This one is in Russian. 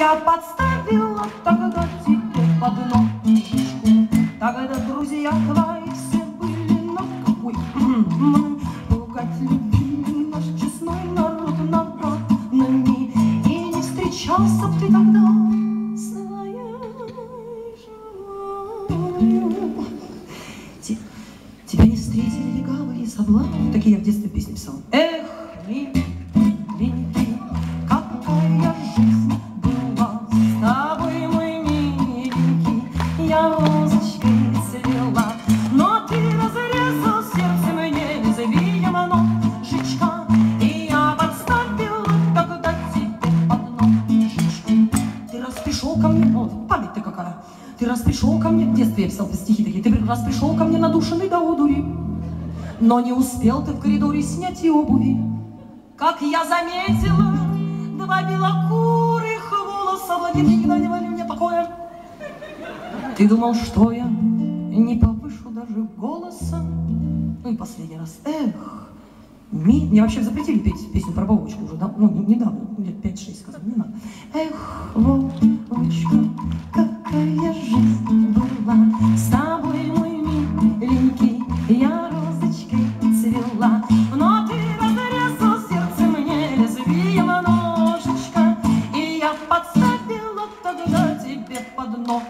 Я подставила тогда тебе под ножку. Тогда друзья твои все были на какой Пугать любви наш честной народ народными И не встречался б ты тогда Тебя не встретили легавые соблазны. Такие я в детстве песни писала. Эх, миленький, какая жизнь миленький. Я розочкой цвела, но ты разрезал сердце мне незавидимо ножичка. И я подставила тогда тебе ножичку. Ты раз ко мне, вот память ты какая. Ты раз ко мне, в детстве писал стихи такие, ты раз пришел ко мне надушенный до одури, но не успел ты в коридоре снять и обуви. Как я заметила, два белокурых Ты думал, что я не повышу даже голоса? Ну и последний раз, эх, ми... Мне вообще запретили петь песню про бабочку уже, да? ну, недавно, лет 5-6 сказали, не надо. Эх, бабочка, какая жизнь была с тобой, мой миленький, я розочкой цвела. Но ты разрезал сердце мне лезвием ножичка, и я подставила тогда тебе под ног.